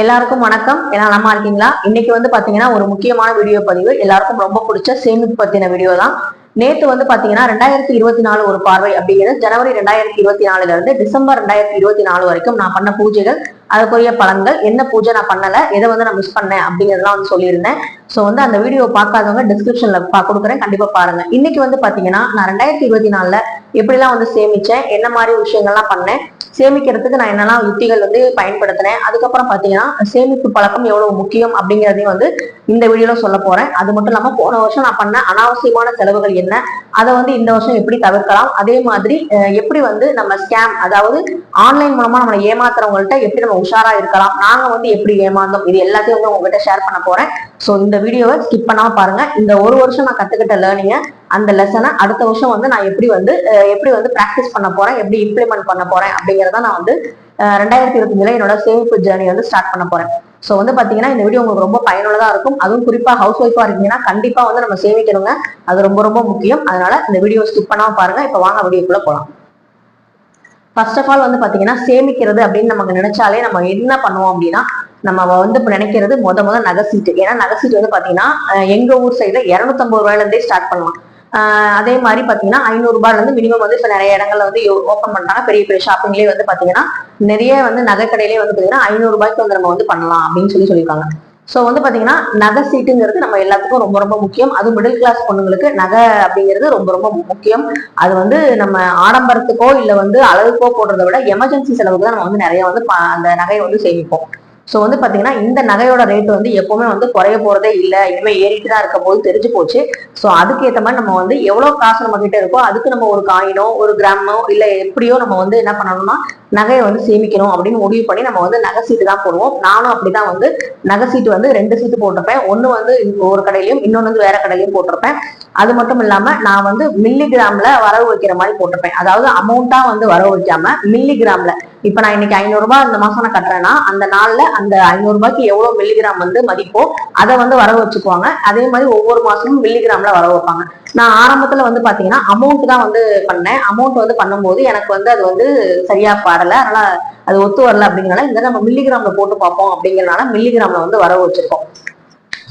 எல்லாருக்கும் வணக்கம். எல்லாம் நல்லா இருக்கீங்களா? இன்னைக்கு வந்து பாத்தீங்கன்னா ஒரு முக்கியமான வீடியோ பதிவு. எல்லாருக்கும் ரொம்ப பிடிச்ச சேமிப்பு பத்தின வீடியோ தான். நேத்து வந்து பாத்தீங்கன்னா ரெண்டாயிரத்தி இருபத்தி நாலு ஒரு பார்வை அப்படிங்கிறது ஜனவரி ரெண்டாயிரத்தி இருபத்தி நாலுல இருந்து டிசம்பர் ரெண்டாயிரத்தி இருபத்தி நாலு வரைக்கும் நான் பண்ண பூஜைகள். அதுக்குரிய பலன்கள் என்ன பூஜை நான் பண்ணல எதை வந்து நான் மிஸ் பண்ணேன் அப்படிங்கிறதுலாம் வந்து சொல்லியிருந்தேன். ஸோ வந்து அந்த வீடியோ பார்க்காதவங்க டிஸ்கிரிப்ஷன்ல கொடுக்குறேன். கண்டிப்பா பாருங்க. இன்னைக்கு வந்து பாத்தீங்கன்னா நான் ரெண்டாயிரத்தி இருபத்தி நாலுல எப்படிலாம் வந்து சேமிச்சேன் என்ன மாதிரி விஷயங்கள்லாம் பண்ணேன் சேமிக்கிறதுக்கு நான் என்னெல்லாம் யுக்திகள் வந்து பயன்படுத்தினேன் அதுக்கப்புறம் பாத்தீங்கன்னா சேமிப்பு பழக்கம் எவ்வளவு முக்கியம் அப்படிங்கிறதையும் வந்து இந்த வீடியோல சொல்ல போறேன். அது மட்டும் இல்லாம போன வருஷம் நான் பண்ண அனாவசியமான செலவுகள் என்ன அதை வந்து இந்த வருஷம் எப்படி தவிர்க்கலாம் அதே மாதிரி எப்படி வந்து நம்ம ஸ்கேம் அதாவது ஆன்லைன் மூலமா நம்மளை ஏமாத்துறவங்கள்ட்ட எப்படி நம்ம உஷாரா இருக்கலாம் நாங்க வந்து எப்படி ஏமாந்தோம்? இது எல்லாத்தையும் வந்து உங்ககிட்ட ஷேர் பண்ண போறேன். சோ இந்த வீடியோவை ஸ்கிப் பண்ணாம பாருங்க. இந்த ஒரு வருஷம் நான் கத்துக்கிட்ட லேர்னிங்க அந்த லெசனை அடுத்த வருஷம் வந்து நான் எப்படி வந்து எப்படி வந்து பிராக்டிஸ் பண்ண போறேன்? எப்படி இம்ப்ளிமெண்ட் பண்ண போறேன்? அப்படிங்கறத நான் வந்து ரெண்டாயிரத்தி இருபத்தஞ்சுல என்னோட சேமிப்பு ஜேர்னி வந்து ஸ்டார்ட் பண்ண போறேன். சோ வந்து பாத்தீங்கன்னா இந்த வீடியோ உங்களுக்கு ரொம்ப பயனுள்ளதா இருக்கும். அதுவும் குறிப்பா ஹவுஸ் ஒய்ஃபா இருக்கீங்கன்னா கண்டிப்பா வந்து நம்ம சேமிக்கணுங்க. அது ரொம்ப ரொம்ப முக்கியம். அதனால இந்த வீடியோ ஸ்கிப் பண்ணாம பாருங்க. இப்ப வாங்க வீடியோக்குள்ள போலாம். ஃபர்ஸ்ட் ஆஃப் ஆல் வந்து பாத்தீங்கன்னா சேமிக்கிறது அப்படின்னு நமக்கு நினைச்சாலே நம்ம என்ன பண்ணுவோம் அப்படின்னா நம்ம வந்து இப்போ நினைக்கிறது முத முத நகை சீட்டு. ஏன்னா நகை சீட்டு வந்து பாத்தீங்கன்னா எங்கள் எங்க ஊர் சைடுல இரநூத்தம்பது ரூபாயில இருந்தே ஸ்டார்ட் பண்ணலாம் அதே மாதிரி பார்த்தீங்கன்னா ஐநூறு இருந்து மினிமம் வந்து இப்போ நிறைய இடங்கள்ல வந்து ஓப்பன் பண்ணுறாங்க பெரிய பெரிய ஷாப்பிங்லேயே வந்து பார்த்தீங்கன்னா நிறைய வந்து நகை கடையிலே வந்து பார்த்தீங்கன்னா ஐநூறுரூபாய்க்கு வந்து நம்ம வந்து பண்ணலாம் அப்படின்னு சொல்லி சொல்லியிருக்காங்க. ஸோ வந்து பார்த்தீங்கன்னா நகை சீட்டுங்கிறது நம்ம எல்லாத்துக்கும் ரொம்ப ரொம்ப முக்கியம். அது மிடில் கிளாஸ் பொண்ணுங்களுக்கு நகை அப்படிங்கிறது ரொம்ப ரொம்ப முக்கியம். அது வந்து நம்ம ஆடம்பரத்துக்கோ இல்லை வந்து அளவுக்கோ போடுறத விட எமர்ஜென்சி செலவுக்கு தான் நம்ம வந்து நிறைய வந்து அந்த நகையை வந்து சேமிப்போம். ஸோ வந்து பார்த்தீங்கன்னா இந்த நகையோட ரேட் வந்து எப்பவுமே வந்து குறைய போறதே இல்லை. இனிமே ஏறிட்டு தான் இருக்க போது தெரிஞ்சு போச்சு. ஸோ அதுக்கேற்ற மாதிரி நம்ம வந்து எவ்வளோ காசு நம்ம கிட்ட இருக்கோ அதுக்கு நம்ம ஒரு காயினோ ஒரு கிராமோ இல்லை எப்படியோ நம்ம வந்து என்ன பண்ணணும்னா நகையை வந்து சேமிக்கணும் அப்படின்னு முடிவு பண்ணி நம்ம வந்து நகை சீட்டு தான் போடுவோம். நானும் அப்படிதான் வந்து நகை சீட்டு வந்து ரெண்டு சீட்டு போட்டிருப்பேன். ஒன்று வந்து ஒரு கடையிலையும் இன்னொன்று வந்து வேற கடையிலையும் போட்டிருப்பேன். அது மட்டும் இல்லாம நான் வந்து மில்லி கிராமில் வரவு வைக்கிற மாதிரி போட்டிருப்பேன். அதாவது அமௌண்ட்டாக வந்து வரவு வைக்காம மில்லிகிராம்ல இப்போ நான் இன்னைக்கு ஐநூறுரூபா அந்த இந்த மாசம் நான் கட்டுறேன்னா அந்த நாளில் அந்த ஐநூறுரூபாய்க்கு எவ்வளோ மில்லிகிராம் வந்து மதிப்போ அதை வந்து வரவு வச்சுக்குவாங்க. அதே மாதிரி ஒவ்வொரு மாசமும் மில்லிகிராம்ல வரவு வைப்பாங்க. நான் ஆரம்பத்துல வந்து பாத்தீங்கன்னா அமௌண்ட் தான் வந்து பண்ணேன். அமௌண்ட் வந்து பண்ணும்போது எனக்கு வந்து அது வந்து சரியா பாடல அதனால அது ஒத்து வரல அப்படிங்கிறனால இந்த நம்ம மில்லிகிராம்ல போட்டு பார்ப்போம் அப்படிங்கிறனால மில்லிகிராம்ல வந்து வரவு வச்சிருக்கோம்.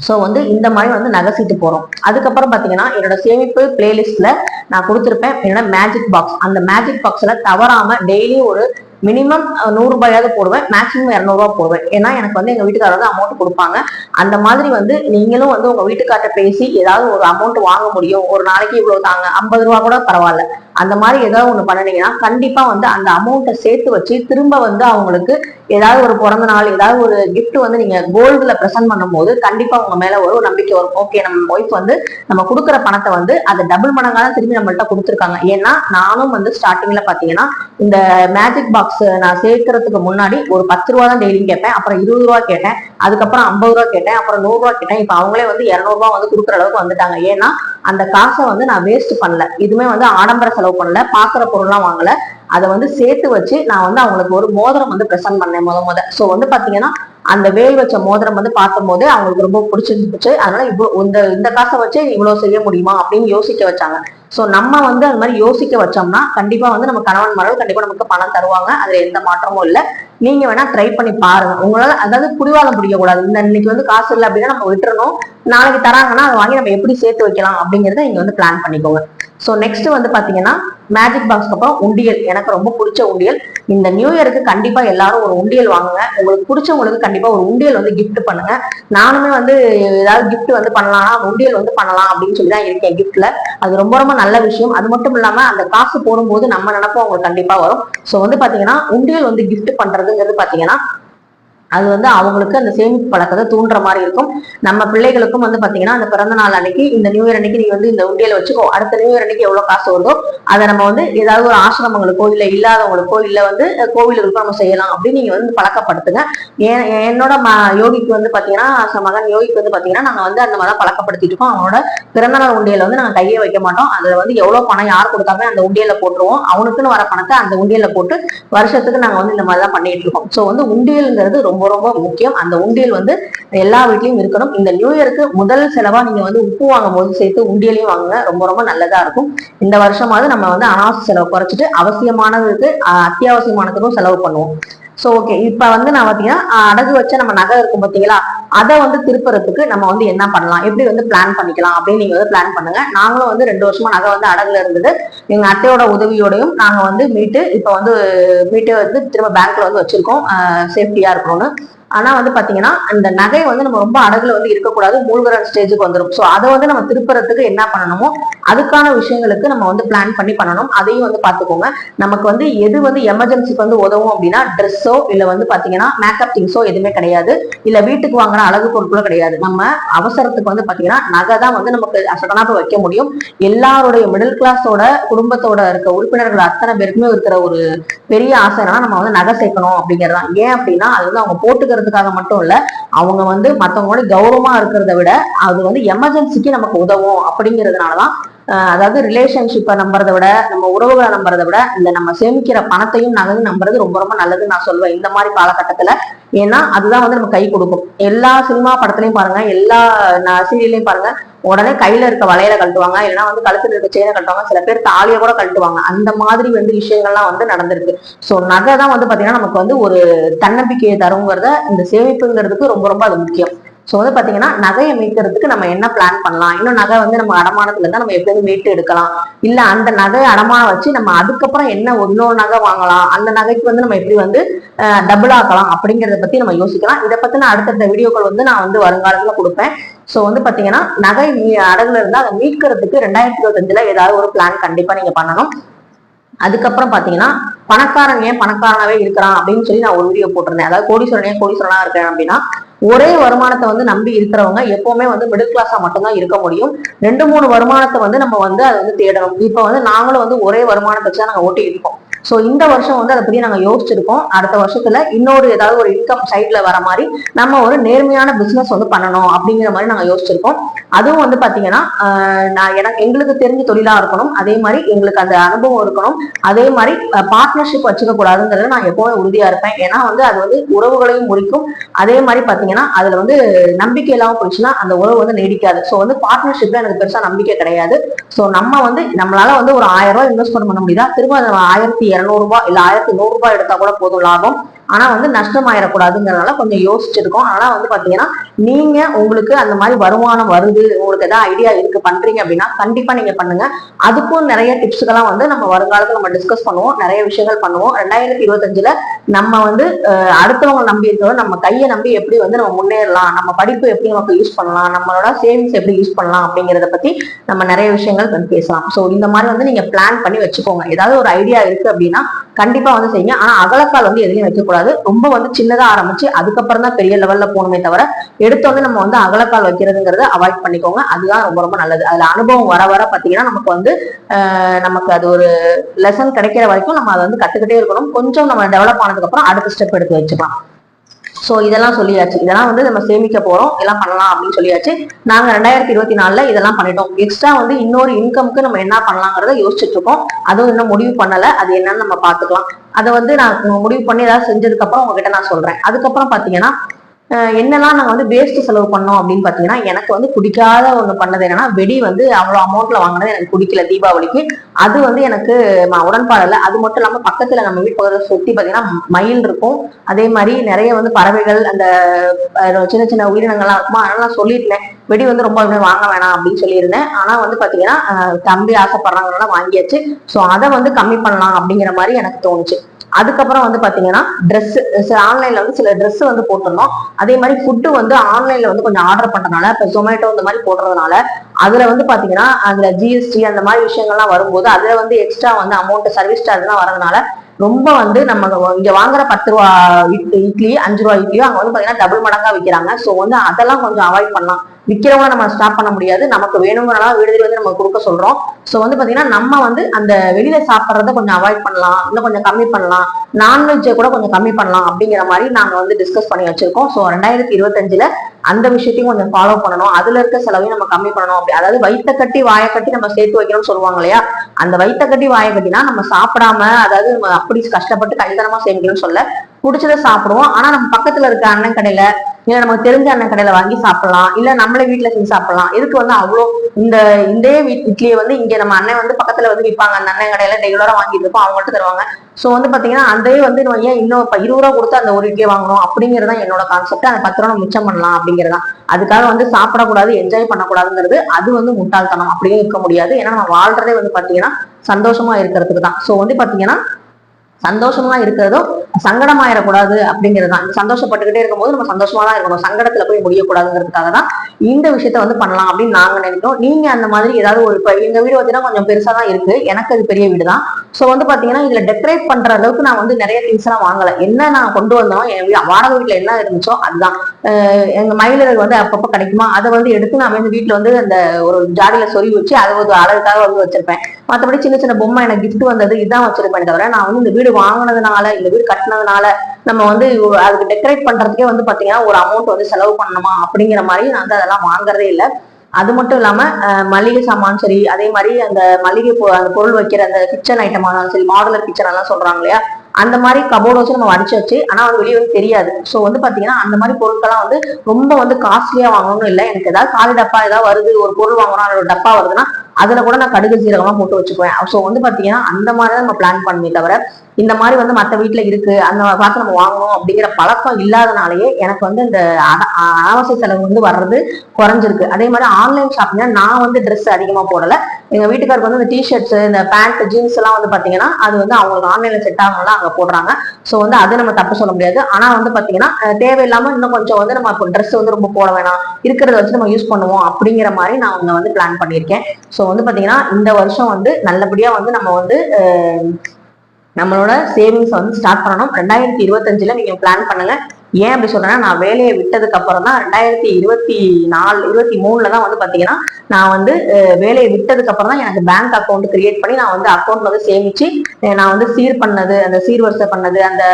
ஸோ வந்து இந்த மாதிரி வந்து நகசிட்டு போகிறோம் அதுக்கப்புறம் பார்த்தீங்கன்னா என்னோட சேமிப்பு பிளேலிஸ்ட்ல நான் கொடுத்துருப்பேன். என்னோட மேஜிக் பாக்ஸ் அந்த மேஜிக் பாக்ஸில் தவறாமல் டெய்லி ஒரு மினிமம் நூறு ரூபாயாவது போடுவேன். மேக்ஸிமம் இரநூறுவா போடுவேன். ஏன்னா எனக்கு வந்து எங்க வீட்டுக்காரர் வந்து அமௌண்ட் கொடுப்பாங்க. அந்த மாதிரி வந்து நீங்களும் வந்து உங்க வீட்டுக்கார்ட்ட பேசி ஏதாவது ஒரு அமௌண்ட் வாங்க முடியும். ஒரு நாளைக்கு இவ்வளவு தாங்க. ஐம்பது ரூபா கூட பரவாயில்ல. அந்த மாதிரி ஏதாவது ஒண்ணு பண்ணுனீங்கன்னா கண்டிப்பா வந்து அந்த அமௌண்ட்டை சேர்த்து வச்சு திரும்ப வந்து அவங்களுக்கு ஏதாவது ஒரு பிறந்த நாள் ஏதாவது ஒரு கிஃப்ட் வந்து நீங்க கோல்டுல ப்ரெசென்ட் பண்ணும்போது கண்டிப்பா உங்க மேல ஒரு நம்பிக்கை வரும். ஓகே நம்ம ஒய்ஃப் வந்து நம்ம கொடுக்குற பணத்தை வந்து அதை டபுள் மடங்காக திரும்பி நம்மள்ட்ட கொடுத்துருக்காங்க. ஏன்னா நானும் வந்து ஸ்டார்டிங்ல பாத்தீங்கன்னா இந்த மேஜிக் பாக்ஸ் நான் சேர்க்கறதுக்கு முன்னாடி ஒரு பத்து ரூபா தான் டெய்லியும் கேட்பேன். அப்புறம் இருபது ரூபா கேட்டேன். அதுக்கப்புறம் ஐம்பது ரூபா கேட்டேன். அப்புறம் நூறுரூவா கேட்டேன். இப்போ அவங்களே வந்து இரநூறுவா வந்து கொடுக்குற அளவுக்கு வந்துட்டாங்க. ஏன்னா அந்த காசை வந்து நான் வேஸ்ட் பண்ணல. இதுவுமே வந்து ஆடம்பர செலவு பண்ணல. பாக்குற பொருள்லாம் வாங்கல. அதை வந்து சேர்த்து வச்சு நான் வந்து அவங்களுக்கு ஒரு மோதிரம் வந்து பிரசன்ட் பண்ணேன் முத முத. ஸோ வந்து பாத்தீங்கன்னா அந்த வேல் வச்ச மோதிரம் வந்து பார்க்கும்போது அவங்களுக்கு ரொம்ப பிடிச்சிருந்துச்சு. அதனால இவ்வளோ இந்த இந்த காசை வச்சு இவ்வளவு செய்ய முடியுமா அப்படின்னு யோசிக்க வச்சாங்க. ஸோ நம்ம வந்து அது மாதிரி யோசிக்க வச்சோம்னா கண்டிப்பா வந்து நம்ம கணவன் மரபு கண்டிப்பா நமக்கு பணம் தருவாங்க. அதுல எந்த மாற்றமும் இல்லை. நீங்க வேணா ட்ரை பண்ணி பாருங்க. உங்களால அதாவது புடிவாதம் பிடிக்க கூடாது இந்த இன்னைக்கு வந்து காசு இல்லை அப்படின்னா நம்ம விட்டுறணும். நாளைக்கு தராங்கன்னா அதை வாங்கி நம்ம எப்படி சேர்த்து வைக்கலாம் அப்படிங்கறத நீங்க வந்து பிளான் பண்ணிக்கோங்க. சோ நெக்ஸ்ட் வந்து பாத்தீங்கன்னா மேஜிக் பாக்ஸ்க்கு அப்புறம் உண்டியல். எனக்கு ரொம்ப பிடிச்ச உண்டியல். இந்த நியூ இயருக்கு கண்டிப்பா எல்லாரும் ஒரு உண்டியல் வாங்குங்க. உங்களுக்கு பிடிச்சவங்களுக்கு கண்டிப்பா ஒரு உண்டியல் வந்து கிஃப்ட் பண்ணுங்க. நானுமே வந்து ஏதாவது கிஃப்ட் வந்து பண்ணலாம் உண்டியல் வந்து பண்ணலாம் அப்படின்னு சொல்லி தான் இருக்கேன் கிஃப்ட்ல அது ரொம்ப ரொம்ப நல்ல விஷயம். அது மட்டும் இல்லாம அந்த காசு போடும்போது நம்ம நினைப்போம் அவங்களுக்கு கண்டிப்பா வரும். சோ வந்து பாத்தீங்கன்னா உண்டியல் வந்து கிஃப்ட் பண்றது பண்றதுங்கிறது பாத்தீங்கன்னா அது வந்து அவங்களுக்கு அந்த சேமிப்பு பழக்கத்தை தூண்டுற மாதிரி இருக்கும். நம்ம பிள்ளைகளுக்கும் வந்து பாத்தீங்கன்னா அந்த பிறந்த நாள் அன்னைக்கு இந்த நியூ இயர் அன்னைக்கு நீ வந்து இந்த உண்டியல வச்சுக்கோ. அடுத்த நியூ இயர் அன்னைக்கு எவ்வளவு காசு வருதோ அதை நம்ம வந்து ஏதாவது ஒரு ஆசிரமங்களுக்கோ இல்ல இல்லாதவங்களுக்கோ இல்ல வந்து அஹ், கோவிலுக்கோ நம்ம செய்யலாம் அப்படின்னு நீங்க வந்து பழக்கப்படுத்துங்க. என்னோட ம யோகிக்கு வந்து பாத்தீங்கன்னா ச- மகன் யோகிக்கு வந்து பாத்தீங்கன்னா நாங்க வந்து அந்த மாதிரி பழக்கப்படுத்திட்டு இருக்கோம். அவனோட பிறந்த நாள் உண்டியல வந்து நாங்க கையே வைக்க மாட்டோம். அதுல வந்து எவ்வளவு பணம் யார் கொடுத்தாங்க அந்த உண்டியல போட்டுருவோம். அவனுக்குன்னு வர பணத்தை அந்த உண்டியல போட்டு வருஷத்துக்கு நாங்க வந்து இந்த மாதிரி தான் பண்ணிட்டு இருக்கோம். சோ வந்து உண்டியல்ங்கிறது ரொம்ப ரொம்ப ரொம்ப முக்கியம். அந்த உண்டியல் வந்து எல்லா வீட்லயும் இருக்கணும். இந்த நியூ இயருக்கு முதல் செலவா நீங்க வந்து உப்பு வாங்கும் போது சேர்த்து உண்டியலையும் வாங்குங்க. ரொம்ப ரொம்ப நல்லதா இருக்கும். இந்த வருஷமாவது நம்ம வந்து அனாவசிய செலவு குறைச்சிட்டு அவசியமானதுக்கு அஹ், அத்தியாவசியமானதுக்கும் செலவு பண்ணுவோம். ஸோ ஓகே இப்ப வந்து நான் பாத்தீங்கன்னா அடகு வச்ச நம்ம நகை இருக்கும் பாத்தீங்களா? அதை வந்து திருப்புறதுக்கு நம்ம வந்து என்ன பண்ணலாம்? எப்படி வந்து பிளான் பண்ணிக்கலாம்? அப்படின்னு நீங்க வந்து பிளான் பண்ணுங்க. நாங்களும் வந்து ரெண்டு வருஷமா நகை வந்து அடகுல இருந்தது. எங்க அத்தையோட உதவியோடையும் நாங்க வந்து மீட்டு இப்ப வந்து மீட்டு வந்து திரும்ப பேங்க்ல வந்து வச்சிருக்கோம். சேஃப்டியா இருக்கணும்னு. ஆனா வந்து பாத்தீங்கன்னா அந்த நகை வந்து நம்ம ரொம்ப அடகுல வந்து இருக்கக்கூடாது. மூழ்கிற ஸ்டேஜுக்கு வந்துடும் ஸோ அதை வந்து நம்ம திருப்புறதுக்கு என்ன பண்ணணுமோ அதுக்கான விஷயங்களுக்கு நம்ம வந்து பிளான் பண்ணி பண்ணணும். அதையும் வந்து பார்த்துக்கோங்க. நமக்கு வந்து எது வந்து எமர்ஜென்சிக்கு வந்து உதவும் அப்படின்னா ட்ரெஸ்ஸோ இல்லை வந்து பார்த்தீங்கன்னா மேக்கப் திங்ஸோ எதுவுமே கிடையாது. இல்லை வீட்டுக்கு வாங்குற அழகு பொருட்களோ கிடையாது. நம்ம அவசரத்துக்கு வந்து பார்த்தீங்கன்னா நகை தான் வந்து நமக்கு சடனாக வைக்க முடியும். எல்லாருடைய மிடில் கிளாஸோட குடும்பத்தோட இருக்க உறுப்பினர்கள் அத்தனை பேருக்குமே இருக்கிற ஒரு பெரிய ஆசை என்னன்னா நம்ம வந்து நகை சேர்க்கணும் அப்படிங்கிறது தான் ஏன் அப்படின்னா அது வந்து அவங்க போட்டுக்கிறதுக்காக மட்டும் இல்லை அவங்க வந்து மற்றவங்களோட கௌரவமா இருக்கிறத விட அது வந்து எமர்ஜென்சிக்கு நமக்கு உதவும் அப்படிங்கிறதுனாலதான் தான் அதாவது ரிலேஷன்ஷிப்பை நம்புறதை விட நம்ம உறவுகளை நம்புறதை விட இந்த நம்ம சேமிக்கிற பணத்தையும் நகையும் நம்புறது ரொம்ப ரொம்ப நல்லதுன்னு நான் சொல்லுவேன் இந்த மாதிரி காலகட்டத்துல. ஏன்னா அதுதான் வந்து நம்ம கை கொடுக்கும். எல்லா சினிமா படத்துலையும் பாருங்க எல்லா சீரியல்லையும் பாருங்க உடனே கையில இருக்க வளையல கட்டுவாங்க இல்லைன்னா வந்து கழுத்துல இருக்க செயினை கட்டுவாங்க சில பேர் தாலியை கூட கட்டுவாங்க அந்த மாதிரி வந்து விஷயங்கள்லாம் வந்து நடந்திருக்கு. ஸோ நகை தான் வந்து பாத்தீங்கன்னா நமக்கு வந்து ஒரு தன்னம்பிக்கையை தருங்கிறத இந்த சேமிப்புங்கிறதுக்கு ரொம்ப ரொம்ப அது முக்கியம். ஸோ வந்து பார்த்தீங்கன்னா நகையை மீட்கிறதுக்கு நம்ம என்ன பிளான் பண்ணலாம்? இன்னும் நகை வந்து நம்ம அடமானத்துல இருந்தா நம்ம எப்படி மீட்டு எடுக்கலாம். இல்லை அந்த நகையை அடமானம் வச்சு நம்ம அதுக்கப்புறம் என்ன இன்னொரு நகை வாங்கலாம்? அந்த நகைக்கு வந்து நம்ம எப்படி வந்து டபுள் ஆக்கலாம் அப்படிங்கிறத பத்தி நம்ம யோசிக்கலாம். இதை பத்தி நான் அடுத்தடுத்த வீடியோக்கள் வந்து நான் வந்து வருங்காலத்தில் கொடுப்பேன். ஸோ வந்து பார்த்தீங்கன்னா நகை மீ- அடகுல இருந்தால் அதை மீட்கிறதுக்கு ரெண்டாயிரத்தி இருபத்தஞ்சில் ஏதாவது ஒரு பிளான் கண்டிப்பாக நீங்கள் பண்ணணும். அதுக்கப்புறம் பாத்தீங்கன்னா பணக்காரன் ஏன் பணக்காரனாவே இருக்கிறான் அப்படின்னு சொல்லி நான் ஒரு வீடியோ போட்டிருந்தேன். அதாவது கோடீஸ்வரன் ஏன் கோடீஸ்வரனா இருக்கேன் அப்படின்னா ஒரே வருமானத்தை வந்து நம்பி இருக்கிறவங்க எப்பவுமே வந்து மிடில் கிளாஸா மட்டும்தான் இருக்க முடியும். ரெண்டு மூணு வருமானத்தை வந்து நம்ம வந்து அதை வந்து தேடணும். இப்போ வந்து நாங்களும் வந்து ஒரே வருமானத்தை வச்சு தான் நாங்க ஓட்டி இருக்கோம். ஸோ இந்த வருஷம் வந்து அதை பற்றி நாங்கள் யோசிச்சிருக்கோம். அடுத்த வருஷத்துல இன்னொரு ஏதாவது ஒரு இன்கம் சைட்ல வர மாதிரி நம்ம ஒரு நேர்மையான பிஸ்னஸ் வந்து பண்ணணும் அப்படிங்கிற மாதிரி நாங்கள் யோசிச்சிருக்கோம். அதுவும் வந்து பார்த்தீங்கன்னா நான் எனக்கு எங்களுக்கு தெரிஞ்ச தொழிலாக இருக்கணும். அதே மாதிரி எங்களுக்கு அந்த அனுபவம் இருக்கணும். அதே மாதிரி பார்ட்னர்ஷிப் வச்சுக்க கூடாதுங்கிறத நான் எப்பவுமே உறுதியாக இருப்பேன். ஏன்னா வந்து அது வந்து உறவுகளையும் முறிக்கும். அதே மாதிரி பார்த்தீங்கன்னா அதில் வந்து நம்பிக்கை இல்லாமல் போயிடுச்சுன்னா அந்த உறவு வந்து நீடிக்காது. ஸோ வந்து பார்ட்னர்ஷிப்ல எனக்கு பெருசாக நம்பிக்கை கிடையாது. சோ நம்ம வந்து நம்மளால வந்து ஒரு ஆயிரம் ரூபாய் இன்வெஸ்ட்மெண்ட் பண்ண முடியுதா? திரும்ப ஆயிரத்தி இரநூறுபா இல்லை இல்ல ஆயிரத்தி நூறு ரூபாய் எடுத்தா கூட போதும் லாபம். ஆனா வந்து நஷ்டமாயிடக்கூடாதுங்கிறதுனால கொஞ்சம் யோசிச்சிருக்கோம். ஆனா வந்து பாத்தீங்கன்னா நீங்க உங்களுக்கு அந்த மாதிரி வருமானம் வருது உங்களுக்கு ஏதாவது ஐடியா இருக்கு பண்றீங்க அப்படின்னா கண்டிப்பா நீங்க பண்ணுங்க. அதுக்கும் நிறைய டிப்ஸ்கெல்லாம் வந்து நம்ம வருங்காலத்துல நம்ம டிஸ்கஸ் பண்ணுவோம் நிறைய விஷயங்கள் பண்ணுவோம். ரெண்டாயிரத்தி இருபத்தஞ்சுல நம்ம வந்து அடுத்தவங்க நம்பி இருக்கிறோம் நம்ம கையை நம்பி எப்படி வந்து நம்ம முன்னேறலாம் நம்ம படிப்பு எப்படி நமக்கு யூஸ் பண்ணலாம் நம்மளோட சேவிங்ஸ் எப்படி யூஸ் பண்ணலாம் அப்படிங்கிறத பத்தி நம்ம நிறைய விஷயங்கள் வந்து பேசலாம். ஸோ இந்த மாதிரி வந்து நீங்க பிளான் பண்ணி வச்சுக்கோங்க. ஏதாவது ஒரு ஐடியா இருக்கு அப்படின்னா கண்டிப்பா வந்து செய்யுங்க. ஆனா அகலக்கால் வந்து எதுலையும் வைக்கக்கூடாது. ரொம்ப வந்து சின்னதா ஆரம்பிச்சு அதுக்கப்புறம் தான் பெரிய லெவல்ல போகணுமே தவிர எடுத்த வந்து நம்ம வந்து அகலக்கால் வைக்கிறதுங்கிறத அவாய்ட் பண்ணிக்கோங்க. அதுதான் ரொம்ப ரொம்ப நல்லது. அதுல அனுபவம் வர வர பாத்தீங்கன்னா நமக்கு வந்து ஆஹ், நமக்கு அது ஒரு லெசன் கிடைக்கிற வரைக்கும் நம்ம அதை வந்து கத்துக்கிட்டே இருக்கணும். கொஞ்சம் நம்ம டெவலப் ஆனதுக்கு அப்புறம் அடுத்த ஸ்டெப் எடுத்து வச்சுக்கலாம். சோ இதெல்லாம் சொல்லியாச்சு. இதெல்லாம் வந்து நம்ம சேமிக்க போறோம். இதெல்லாம் பண்ணலாம் அப்படின்னு சொல்லியாச்சு. நாங்க ரெண்டாயிரத்தி இருபத்தி நாலுல இதெல்லாம் பண்ணிட்டோம். எக்ஸ்ட்ரா வந்து இன்னொரு இன்கம்க்கு நம்ம என்ன பண்ணலாங்கிறத யோசிச்சுட்டு இருக்கோம். அதுவும் இன்னும் முடிவு பண்ணல. அது என்னன்னு நம்ம பாத்துக்கலாம். அதை வந்து நான் முடிவு பண்ணி ஏதாவது செஞ்சதுக்கு அப்புறம் உங்ககிட்ட நான் சொல்றேன். அதுக்கப்புறம் பாத்தீங்கன்னா என்னெல்லாம் நாங்க வந்து வேஸ்ட் செலவு பண்ணோம் அப்படின்னு பாத்தீங்கன்னா எனக்கு வந்து பிடிக்காத ஒண்ணு பண்ணது என்னன்னா வெடி வந்து அவ்வளவு அமௌண்ட்ல வாங்கினது எனக்கு பிடிக்கல தீபாவளிக்கு. அது வந்து எனக்கு உடன்பாடு இல்லை. அது மட்டும் இல்லாம பக்கத்துல நம்ம வீட்டு பக்கத்துல சுத்தி பாத்தீங்கன்னா மயில் இருக்கும். அதே மாதிரி நிறைய வந்து பறவைகள் அந்த சின்ன சின்ன உயிரினங்கள்லாம் இருக்குமா அதனால நான் சொல்லியிருந்தேன். வெடி வந்து ரொம்ப வாங்க வேணாம் அப்படின்னு சொல்லியிருந்தேன். ஆனா வந்து பாத்தீங்கன்னா தம்பி ஆசைப்படுறாங்கனால வாங்கியாச்சு. சோ அதை வந்து கம்மி பண்ணலாம் அப்படிங்கிற மாதிரி எனக்கு தோணுச்சு. அதுக்கப்புறம் வந்து பாத்தீங்கன்னா ட்ரெஸ் ஆன்லைன்ல வந்து சில ட்ரெஸ் வந்து போட்டிருந்தோம். அதே மாதிரி ஃபுட்டு வந்து ஆன்லைன்ல வந்து கொஞ்சம் ஆர்டர் பண்றதுனால இப்போ ஜொமேட்டோ இந்த மாதிரி போடுறதுனால அதுல வந்து பாத்தீங்கன்னா அதுல ஜிஎஸ்டி அந்த மாதிரி விஷயங்கள்லாம் வரும்போது அதுல வந்து எக்ஸ்ட்ரா வந்து அமௌண்ட் சர்வீஸ் சார்ஜ்லாம் வரதுனால ரொம்ப வந்து நம்ம இங்க வாங்குற பத்து ரூபா இட்லி இட்லி அஞ்சு ரூபா இட்லியோ அங்க வந்து பாத்தீங்கன்னா டபுள் மடங்கா விற்கிறாங்க சோ வந்து அதெல்லாம் கொஞ்சம் அவாய்ட் பண்ணலாம். விக்கிறவங்க நம்ம ஸ்டாப் பண்ண முடியாது. நமக்கு வேணுங்கிறனால வீடு வந்து நம்ம கொடுக்க சொல்றோம். ஸோ வந்து பாத்தீங்கன்னா நம்ம வந்து அந்த வெளியில சாப்பிட்றத கொஞ்சம் அவாய்ட் பண்ணலாம். இன்னும் கொஞ்சம் கம்மி பண்ணலாம். நான்வெஜ்ஜை கூட கொஞ்சம் கம்மி பண்ணலாம் அப்படிங்கிற மாதிரி நாங்க வந்து டிஸ்கஸ் பண்ணி வச்சிருக்கோம். ஸோ ரெண்டாயிரத்தி இருபத்தஞ்சுல அந்த விஷயத்தையும் கொஞ்சம் ஃபாலோ பண்ணணும். அதுல இருக்க செலவையும் நம்ம கம்மி பண்ணணும். அப்படி அதாவது வயிற்ற கட்டி வாயை கட்டி நம்ம சேர்த்து வைக்கணும்னு சொல்லுவாங்க இல்லையா? அந்த வயிற்ற கட்டி வாயை கட்டினா நம்ம சாப்பிடாம அதாவது நம்ம அப்படி கஷ்டப்பட்டு கைத்தனமா சேமிக்கணும்னு சொல்ல பிடிச்சதை சாப்பிடுவோம். ஆனா நம்ம பக்கத்துல இருக்க அண்ணன் கடையில இல்ல நமக்கு தெரிஞ்ச அண்ணன் கடையில வாங்கி சாப்பிடலாம். இல்ல நம்மளே வீட்டுல செஞ்சு சாப்பிடலாம். இதுக்கு வந்து அவ்வளோ இந்த இந்த இட்லியை வந்து இங்க நம்ம அண்ணன் வந்து பக்கத்துல வந்து விற்பாங்க. அந்த அண்ணன் கடையில ரெகுலரா வாங்கிட்டு இருப்போம் அவங்கள்ட்ட தருவாங்க. சோ வந்து பாத்தீங்கன்னா அந்த வந்து நம்ம ஏன் இன்னும் இப்போ இருபது ரூபா கொடுத்து அந்த ஒரு இட்லியை வாங்கணும்? அப்படிங்கறதா என்னோட கான்செப்ட் அந்த பத்து ரூபா மிச்சம் பண்ணலாம் அப்படிங்கறதா அதுக்காக வந்து சாப்பிடக்கூடாது என்ஜாய் பண்ணக்கூடாதுங்கிறது அது வந்து முட்டாள்தனம். அப்படியே இருக்க முடியாது. ஏன்னா நம்ம வாழ்றதே வந்து பாத்தீங்கன்னா சந்தோஷமா இருக்கிறதுக்கு தான். சோ வந்து பாத்தீங்கன்னா சந்தோஷமா இருக்கிறதும் சங்கடமாயிடக்கூடாது அப்படிங்கிறது தான் சந்தோஷப்பட்டுக்கிட்டே இருக்கும்போது நம்ம சந்தோஷமா தான் இருக்கணும். சங்கடத்துல போய் முடியக்கூடாதுங்கிறதுக்காக தான் இந்த விஷயத்த வந்து பண்ணலாம் அப்படின்னு நாங்க நினைக்கிறோம். நீங்க அந்த மாதிரி ஏதாவது ஒரு இப்ப எங்க வீடு பார்த்தீங்கன்னா கொஞ்சம் பெருசா தான் இருக்கு. எனக்கு அது பெரிய வீடு தான் ஸோ வந்து பாத்தீங்கன்னா இதுல டெக்கரேட் பண்ற அளவுக்கு நான் வந்து நிறைய திங்ஸ் எல்லாம் வாங்கல. என்ன நான் கொண்டு வந்தோம் என் வீடு வாடகை வீட்டுல என்ன இருந்துச்சோ அதுதான். எங்க மயிலர்கள் வந்து அப்பப்போ கிடைக்குமா அதை வந்து எடுத்து நான் வந்து வீட்டுல வந்து அந்த ஒரு ஜாடியில சொறி வச்சு அதை ஒரு அழகுக்காக வந்து வச்சிருப்பேன். மற்றபடி சின்ன சின்ன பொம்மை எனக்கு கிஃப்ட் வந்தது இதுதான் வச்சிருப்பேன் தவிர நான் வந்து இந்த வீடு வாங்கினதுனால இந்த வீடு கட்டினதுனால நம்ம வந்து அதுக்கு டெக்கரேட் பண்றதுக்கே வந்து பாத்தீங்கன்னா ஒரு அமௌண்ட் வந்து செலவு பண்ணணுமா? அப்படிங்கிற மாதிரி நான் வந்து அதெல்லாம் வாங்குறதே இல்லை. அது மட்டும் இல்லாம மளிகை சாமான் சரி அதே மாதிரி அந்த மளிகை அந்த பொருள் வைக்கிற அந்த கிச்சன் ஐட்டமா இருந்தாலும் சரி மாடுலர் கிச்சன் எல்லாம் சொல்றாங்க இல்லையா? அந்த மாதிரி கபோர்டு வச்சு நம்ம அடிச்சு வச்சு ஆனா வந்து வெளியே வந்து தெரியாது. ஸோ வந்து பாத்தீங்கன்னா அந்த மாதிரி பொருட்கள்லாம் வந்து ரொம்ப வந்து காஸ்ட்லியா வாங்கணும்னு இல்லை. எனக்கு ஏதாவது காலி டப்பா ஏதாவது வருது ஒரு பொருள் வாங்கணும் ஒரு டப்பா வருதுன்னா அதுல கூட நான் கடுகு சீரகமா போட்டு வச்சுக்குவேன். ஸோ வந்து பாத்தீங்கன்னா அந்த மாதிரி தான் நம்ம பிளான் பண்ணி தவிர இந்த மாதிரி வந்து மற்ற வீட்டுல இருக்கு அந்த பார்த்து நம்ம வாங்கணும் அப்படிங்கிற பழக்கம் இல்லாதனாலேயே எனக்கு வந்து இந்த அனாவசிய செலவு வந்து வர்றது குறைஞ்சிருக்கு. அதே மாதிரி ஆன்லைன் ஷாப்பிங்னா நான் வந்து ட்ரெஸ் அதிகமா போடல. எங்க வீட்டுக்காருக்கு வந்து இந்த டிஷர்ட்ஸ் இந்த பேண்ட் ஜீன்ஸ் எல்லாம் வந்து பாத்தீங்கன்னா அது வந்து அவங்களுக்கு ஆன்லைன்ல செட் ஆகலாம் அங்க போடுறாங்க. ஸோ வந்து அது நம்ம தப்பு சொல்ல முடியாது. ஆனா வந்து பாத்தீங்கன்னா தேவையில்லாம இன்னும் கொஞ்சம் வந்து நம்ம ட்ரெஸ் வந்து ரொம்ப போட வேணாம் இருக்கிறத வச்சு நம்ம யூஸ் பண்ணுவோம் அப்படிங்கிற மாதிரி நான் அவங்க வந்து பிளான் பண்ணியிருக்கேன். ஸோ வந்து பாத்தீங்கன்னா இந்த வருஷம் வந்து நல்லபடியா வந்து நம்ம வந்து நம்மளோட சேவிங்ஸ் வந்து ஸ்டார்ட் பண்ணணும். ரெண்டாயிரத்தி இருபத்தஞ்சுல நீங்க பிளான் பண்ணுங்க. ஏன் அப்படி சொல்றேன்னா நான் வேலையை விட்டதுக்கு அப்புறம் தான் ரெண்டாயிரத்தி இருபத்தி நாலு இருபத்தி மூணுல தான் வந்து பாத்தீங்கன்னா நான் வந்து வேலையை விட்டதுக்கு அப்புறம் தான் எனக்கு பேங்க் அக்கௌண்ட் கிரியேட் பண்ணி நான் வந்து அக்கௌண்ட்ல வந்து சேமிச்சு நான் வந்து சீர் பண்ணது அந்த சீர்வரிசை பண்ணது அந்த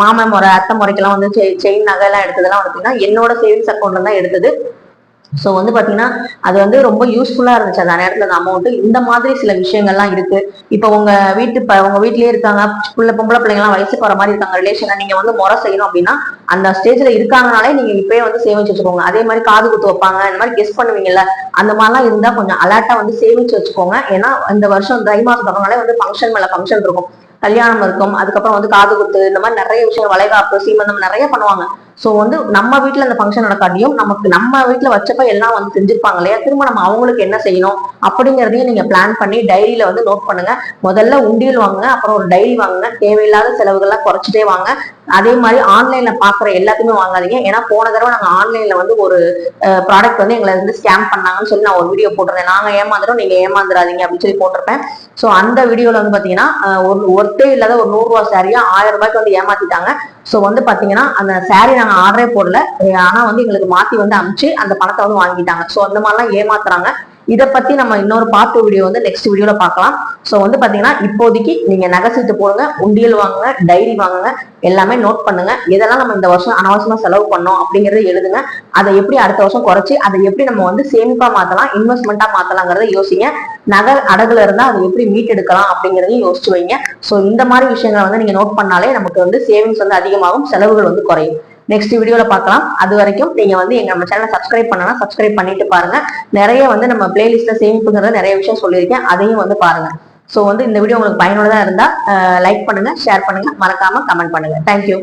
மாமன் முறை அத்தை முறைக்கெல்லாம் வந்து செயின் நகை எல்லாம் எடுத்ததெல்லாம் வந்து என்னோட சேவிங்ஸ் அக்கௌண்ட்ல தான் எடுத்தது. ஸோ வந்து பார்த்தீங்கன்னா அது வந்து ரொம்ப யூஸ்ஃபுல்லாக இருந்துச்சு அந்த நேரத்தில் அந்த அமௌண்ட் இந்த மாதிரி சில விஷயங்கள்லாம் இருக்கு. இப்போ உங்க வீட்டு இப்போ உங்க வீட்லயே இருக்காங்க பிள்ளை பொம்பளை பிள்ளைங்கலாம் வயசுக்கு வர மாதிரி இருக்காங்க ரிலேஷனை நீங்க வந்து முறை செய்யணும் அப்படின்னா அந்த ஸ்டேஜ்ல இருக்காங்கனாலே நீங்க இப்பயே வந்து சேமிச்சு வச்சுக்கோங்க. அதே மாதிரி காது குத்து வைப்பாங்க இந்த மாதிரி கெஸ்ட் பண்ணுவீங்கல்ல அந்த மாதிரிலாம் இருந்தா கொஞ்சம் அலர்ட்டா வந்து சேமிச்சு வச்சுக்கோங்க. ஏன்னா இந்த வருஷம் தை மாசம் தொடங்கினாலே வந்து ஃபங்க்ஷன் மேல ஃபங்க்ஷன் இருக்கும். கல்யாணம் இருக்கும் அதுக்கப்புறம் வந்து காது குத்து இந்த மாதிரி நிறைய விஷயம் வளைகாப்பு சீமந்தம் நிறைய பண்ணுவாங்க. ஸோ வந்து நம்ம வீட்டில் அந்த ஃபங்க்ஷன் நடக்காட்டியும் நமக்கு நம்ம வீட்டில் வச்சப்ப எல்லாம் வந்து செஞ்சிருப்பாங்க இல்லையா? திரும்ப நம்ம அவங்களுக்கு என்ன செய்யணும் அப்படிங்கிறதையும் நீங்கள் பிளான் பண்ணி டைரியில் வந்து நோட் பண்ணுங்க. முதல்ல உண்டியல் வாங்குங்க அப்புறம் ஒரு டைரி வாங்குங்க. தேவையில்லாத செலவுகள்லாம் குறைச்சிட்டே வாங்க. அதே மாதிரி ஆன்லைன்ல பாக்குற எல்லாத்தையுமே வாங்காதீங்க. ஏன்னா போன தடவை நாங்க ஆன்லைன்ல வந்து ஒரு ப்ராடக்ட் வந்து எங்களை வந்து ஸ்கேம் பண்ணாங்கன்னு சொல்லி நான் ஒரு வீடியோ போட்டிருந்தேன். நாங்க ஏமாந்துடும் நீங்க ஏமாந்துடாதீங்க அப்படின்னு சொல்லி போட்டிருப்பேன். சோ அந்த வீடியோல வந்து பாத்தீங்கன்னா ஒரு ஒர்த்தே இல்லாத ஒரு நூறு ரூபாய் சாரியா ஆயிரம் ரூபாய்க்கு வந்து ஏமாத்திட்டாங்க. ஸோ வந்து பார்த்தீங்கன்னா அந்த சாரீ நாங்கள் ஆர்டரே போடல. ஆனால் வந்து எங்களுக்கு மாற்றி வந்து அமிச்சு அந்த பணத்தை வந்து வாங்கிட்டாங்க. ஸோ அந்த மாதிரிலாம் ஏமாத்துறாங்க. இதை பத்தி நம்ம இன்னொரு பார்ட் வீடியோ வந்து நெக்ஸ்ட் வீடியோல பார்க்கலாம். ஸோ வந்து பாத்தீங்கன்னா இப்போதைக்கு நீங்க நகை சீட்டு போடுங்க உண்டியல் வாங்குங்க டைரி வாங்குங்க எல்லாமே நோட் பண்ணுங்க. இதெல்லாம் நம்ம இந்த வருஷம் அனாவசியமா செலவு பண்ணோம் அப்படிங்கறத எழுதுங்க. அதை எப்படி அடுத்த வருஷம் குறைச்சி அதை எப்படி நம்ம வந்து சேமிப்பா மாத்தலாம் இன்வெஸ்ட்மெண்ட்டா மாத்தலாங்கிறத யோசிங்க. நகை அடகுல இருந்தா அதை எப்படி மீட்டெடுக்கலாம் அப்படிங்கறதையும் யோசிச்சு வைங்க. ஸோ இந்த மாதிரி விஷயங்களை வந்து நீங்க நோட் பண்ணாலே நமக்கு வந்து சேவிங்ஸ் வந்து அதிகமாகும் செலவுகள் வந்து குறையும். நெக்ஸ்ட் வீடியோவில் பார்க்கலாம். அது வரைக்கும் நீங்க வந்து எங்க நம்ம சேனலை சப்ஸ்கிரைப் பண்ணனா சப்ஸ்கிரைப் பண்ணிட்டு பாருங்க. நிறைய வந்து நம்ம பிளேலிஸ்ட்டில் சேமிப்புங்கிறத நிறைய விஷயம் சொல்லியிருக்கேன். அதையும் வந்து பாருங்க. ஸோ வந்து இந்த வீடியோ உங்களுக்கு பயனுள்ளதா இருந்தா லைக் பண்ணுங்க ஷேர் பண்ணுங்க. மறக்காம கமெண்ட் பண்ணுங்க. தேங்க்யூ